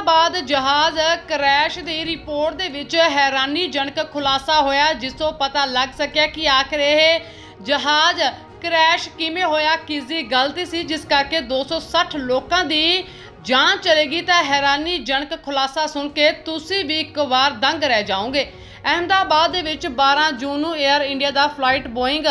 ਅਹਿਮਦਾਬਾਦ ਜਹਾਜ਼ ਕਰੈਸ਼ ਦੀ ਰਿਪੋਰਟ ਦੇ ਵਿੱਚ ਹੈਰਾਨੀਜਨਕ ਖੁਲਾਸਾ ਹੋਇਆ, ਜਿਸ ਤੋਂ ਪਤਾ ਲੱਗ ਸਕਿਆ ਕਿ ਆਖਰ ਇਹ ਜਹਾਜ਼ ਕਰੈਸ਼ ਕਿਵੇਂ ਹੋਇਆ ਕਿਸ ਦੀ ਗਲਤੀ ਸੀ, ਜਿਸ ਕਰਕੇ 260 ਲੋਕਾਂ ਦੀ ਜਾਨ ਚਲੇਗੀ, ਤਾਂ ਹੈਰਾਨੀਜਨਕ ਖੁਲਾਸਾ ਸੁਣ ਕੇ ਤੁਸੀਂ ਵੀ ਇੱਕ ਵਾਰ ਦੰਗ ਰਹਿ ਜਾਓਗੇ। ਅਹਿਮਦਾਬਾਦ ਦੇ ਵਿੱਚ 12 ਜੂਨ ਨੂੰ 에ਅਰ ਇੰਡੀਆ ਦਾ ਫਲਾਈਟ ਬੋਇੰਗ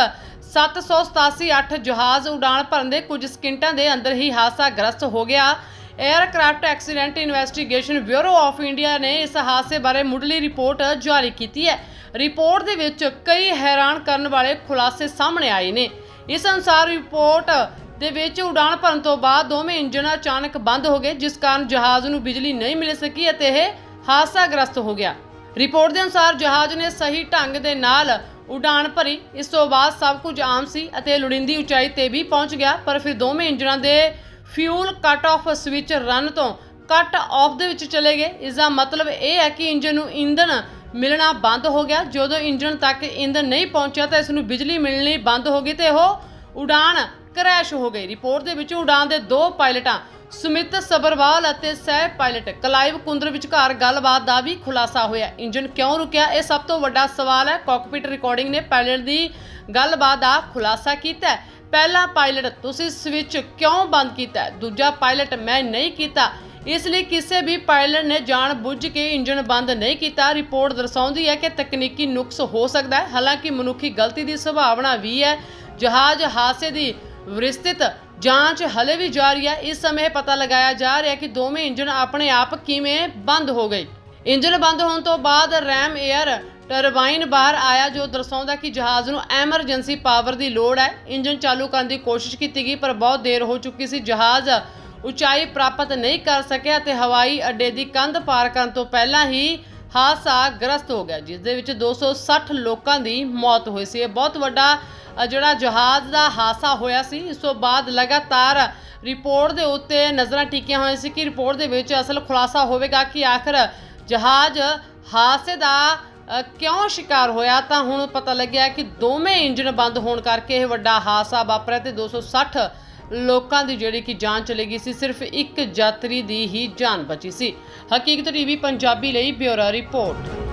787-8 ਜਹਾਜ਼ ਉਡਾਣ ਭਰਨ ਦੇ ਕੁਝ ਸਕਿੰਟਾਂ ਦੇ ਅੰਦਰ ਹੀ ਹਾਦਸਾ ਗ੍ਰਸਤ ਹੋ ਗਿਆ। Aircraft accident investigation bureau of India ਨੇ ਇਸ ਹਾਦਸੇ ਬਾਰੇ ਮੁੱਢਲੀ ਰਿਪੋਰਟ ਜਾਰੀ ਕੀਤੀ ਹੈ। ਰਿਪੋਰਟ ਦੇ ਵਿੱਚ ਕਈ ਹੈਰਾਨ ਕਰਨ ਵਾਲੇ ਖੁਲਾਸੇ ਸਾਹਮਣੇ ਆਏ ਨੇ। ਇਸ ਅਨੁਸਾਰ ਰਿਪੋਰਟ ਦੇ ਵਿੱਚ ਉਡਾਣ ਭਰਨ ਤੋਂ ਬਾਅਦ ਦੋਵੇਂ ਇੰਜਣ ਅਚਾਨਕ ਬੰਦ ਹੋ ਗਏ, ਜਿਸ ਕਾਰਨ ਜਹਾਜ਼ ਨੂੰ ਬਿਜਲੀ ਨਹੀਂ ਮਿਲ ਸਕੀ ਅਤੇ ਇਹ ਹਾਦਸਾਗ੍ਰਸਤ ਹੋ ਗਿਆ। ਰਿਪੋਰਟ ਦੇ ਅਨੁਸਾਰ ਜਹਾਜ਼ ਨੇ ਸਹੀ ਢੰਗ ਦੇ ਨਾਲ ਉਡਾਣ ਭਰੀ। ਇਸ ਤੋਂ ਬਾਅਦ ਸਭ ਕੁਝ ਆਮ ਸੀ ਅਤੇ ਲੋੜੀਂਦੀ ਉਚਾਈ ਤੇ ਵੀ ਪਹੁੰਚ ਗਿਆ, ਪਰ ਫਿਰ ਦੋਵੇਂ ਇੰਜਣਾਂ ਦੇ fuel cut off switch run ਤੋਂ ਕੱਟ ਆਫ ਦੇ ਵਿੱਚ ਚਲੇ ਗਏ। ਇਸ ਦਾ ਮਤਲਬ ਇਹ ਹੈ ਕਿ ਇੰਜਨ ਨੂੰ ਇੰਧਨ ਮਿਲਣਾ ਬੰਦ ਹੋ ਗਿਆ। ਜਦੋਂ ਇੰਜਨ ਤੱਕ ਇੰਧਨ ਨਹੀਂ ਪਹੁੰਚਿਆ ਤਾਂ ਇਸ ਨੂੰ ਬਿਜਲੀ ਮਿਲਣੀ ਬੰਦ ਹੋ ਗਈ ਤੇ ਉਹ ਉਡਾਣ ਕਰੈਸ਼ ਹੋ ਗਈ। ਰਿਪੋਰਟ ਦੇ ਵਿੱਚ ਉਡਾਣ ਦੇ ਦੋ ਪਾਇਲਟਾਂ ਸੁਮਿਤ ਸਬਰਵਾਲ ਅਤੇ ਸਹਿ ਪਾਇਲਟ ਕਲਾਈਵ ਕੁੰਦਰ ਵਿਚਕਾਰ ਗੱਲਬਾਤ ਦਾ ਵੀ ਖੁਲਾਸਾ ਹੋਇਆ। ਇੰਜਨ ਕਿਉਂ ਰੁਕਿਆ? ਇਹ ਸਭ ਤੋਂ ਵੱਡਾ ਸਵਾਲ ਹੈ। ਕਾਕਪਿਟ ਰਿਕਾਰਡਿੰਗ ਨੇ ਪਾਇਲਟ ਦੀ ਗੱਲਬਾਤ ਦਾ ਖੁਲਾਸਾ ਕੀਤਾ ਪਹਿਲਾ ਪਾਇਲਟ ਤੁਸੀਂ ਸਵਿਚ ਕਿਉਂ ਬੰਦ ਕੀਤਾ? ਦੂਜਾ ਪਾਇਲਟ ਮੈਂ ਨਹੀਂ ਕੀਤਾ। ਇਸ ਲਈ ਕਿਸੇ ਵੀ ਪਾਇਲਟ ਨੇ ਜਾਣ ਬੁੱਝ ਕੇ ਇੰਜਨ ਬੰਦ ਨਹੀਂ ਕੀਤਾ। ਰਿਪੋਰਟ ਦਰਸਾਉਂਦੀ ਹੈ ਕਿ ਤਕਨੀਕੀ ਨੁਕਸ ਹੋ ਸਕਦਾ ਹੈ। ਹਾਲਾਂਕਿ ਮਨੁੱਖੀ ਗਲਤੀ ਦੀ ਸੰਭਾਵਨਾ ਵੀ ਹੈ। ਜਹਾਜ਼ ਹਾਦਸੇ ਦੀ ਵਿਸਤ੍ਰਿਤ ਜਾਂਚ ਹਲੇ ਵੀ ਜਾਰੀ ਹੈ। ਇਸ ਸਮੇਂ ਪਤਾ ਲਗਾਇਆ ਜਾ ਰਿਹਾ ਹੈ ਕਿ ਦੋਵੇਂ ਇੰਜਨ ਆਪਣੇ ਆਪ ਕਿਵੇਂ ਬੰਦ ਹੋ ਗਏ। ਇੰਜਨ ਬੰਦ ਹੋਣ ਤੋਂ ਬਾਅਦ ਰੈਮ 에ਅਰ ਟਰਬਾਈਨ ਬਾਹਰ ਆਇਆ, ਜੋ ਦਰਸਾਉਂਦਾ ਕਿ ਜਹਾਜ਼ ਨੂੰ ਐਮਰਜੈਂਸੀ ਪਾਵਰ ਦੀ ਲੋੜ ਹੈ। ਇੰਜਨ ਚਾਲੂ ਕਰਨ ਦੀ ਕੋਸ਼ਿਸ਼ ਕੀਤੀ ਗਈ, ਪਰ ਬਹੁਤ ਦੇਰ ਹੋ ਚੁੱਕੀ ਸੀ। ਜਹਾਜ਼ ਉਚਾਈ ਪ੍ਰਾਪਤ ਨਹੀਂ ਕਰ ਸਕਿਆ ਤੇ ਹਵਾਈ ਅੱਡੇ ਦੀ ਕੰਧ ਪਾਰ ਕਰਨ ਤੋਂ ਪਹਿਲਾਂ ਹੀ ਹਾਦਸਾ ਗ੍ਰਸਤ ਹੋ ਗਿਆ, ਜਿਸ ਦੇ ਵਿੱਚ 260 ਲੋਕਾਂ ਦੀ ਮੌਤ ਹੋਈ ਸੀ। ਇਹ ਬਹੁਤ ਵੱਡਾ ਜਿਹੜਾ ਜਹਾਜ਼ ਦਾ ਹਾਦਸਾ ਹੋਇਆ ਸੀ, ਇਸ ਤੋਂ ਬਾਅਦ ਲਗਾਤਾਰ ਰਿਪੋਰਟ ਦੇ ਉੱਤੇ ਨਜ਼ਰਾਂ ਟਿਕੀਆਂ ਹੋਈਆਂ ਸੀ ਕਿ ਰਿਪੋਰਟ ਦੇ ਵਿੱਚ ਅਸਲ ਖੁਲਾਸਾ ਹੋਵੇਗਾ ਕਿ ਆਖਰ ਜਹਾਜ਼ ਹਾਦਸੇ ਦਾ ਕਿਉਂ ਸ਼ਿਕਾਰ ਹੋਇਆ? ਤਾਂ ਹੁਣ ਪਤਾ ਲੱਗਿਆ ਕਿ ਦੋਵੇਂ ਇੰਜਨ ਬੰਦ ਹੋਣ ਕਰਕੇ ਇਹ ਵੱਡਾ ਹਾਦਸਾ ਵਾਪਰਿਆ ਤੇ 260 ਲੋਕਾਂ ਦੀ ਜਿਹੜੀ ਕਿ ਜਾਨ ਚਲੀ ਗਈ ਸੀ, ਸਿਰਫ ਇੱਕ ਯਾਤਰੀ ਦੀ ਹੀ ਜਾਨ ਬਚੀ ਸੀ। ਹਕੀਕਤ ਟੀਵੀ ਪੰਜਾਬੀ ਲਈ ਬਿਊਰੋ ਰਿਪੋਰਟ।